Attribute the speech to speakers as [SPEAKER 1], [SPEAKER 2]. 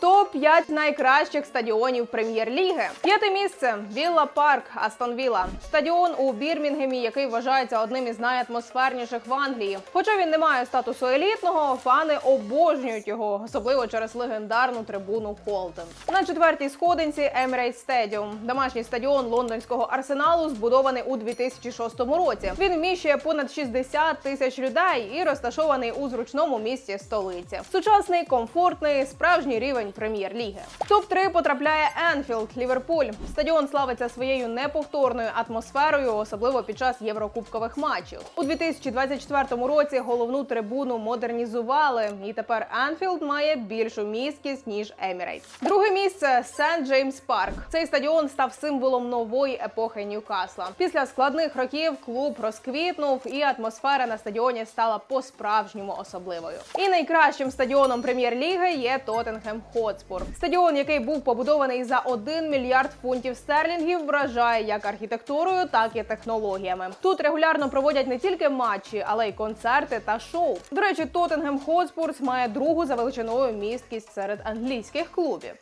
[SPEAKER 1] Топ-5 найкращих стадіонів прем'єр-ліги. П'яте місце Вілла Парк, Астон Вілла. Стадіон у Бірмінгемі, який вважається одним із найатмосферніших в Англії. Хоча він не має статусу елітного, фани обожнюють його, особливо через легендарну трибуну Холтон. На четвертій сходинці Emirates Stadium. Домашній стадіон лондонського арсеналу збудований у 2006 році. Він вміщує понад 60 тисяч людей і розташований у зручному місті столиці. Сучасний, комфортний, справжній рівень прем'єр-ліги. Топ 3 потрапляє Енфілд, Ліверпуль. Стадіон славиться своєю неповторною атмосферою, особливо під час єврокубкових матчів. У 2024 році головну трибуну модернізували, і тепер Енфілд має більшу міськість ніж Емірейтс. Друге місце Сент Джеймс Парк. Цей стадіон став символом нової епохи Ньюкасла. Після складних років клуб розквітнув, і атмосфера на стадіоні стала по-справжньому особливою. І найкращим стадіоном прем'єр-ліги є Тоттенхем Хотспур. Стадіон, який був побудований за 1 мільярд фунтів стерлінгів, вражає як архітектурою, так і технологіями. Тут регулярно проводять не тільки матчі, але й концерти та шоу. До речі, Тоттенгем Хотспурс має другу за величиною місткість серед англійських клубів.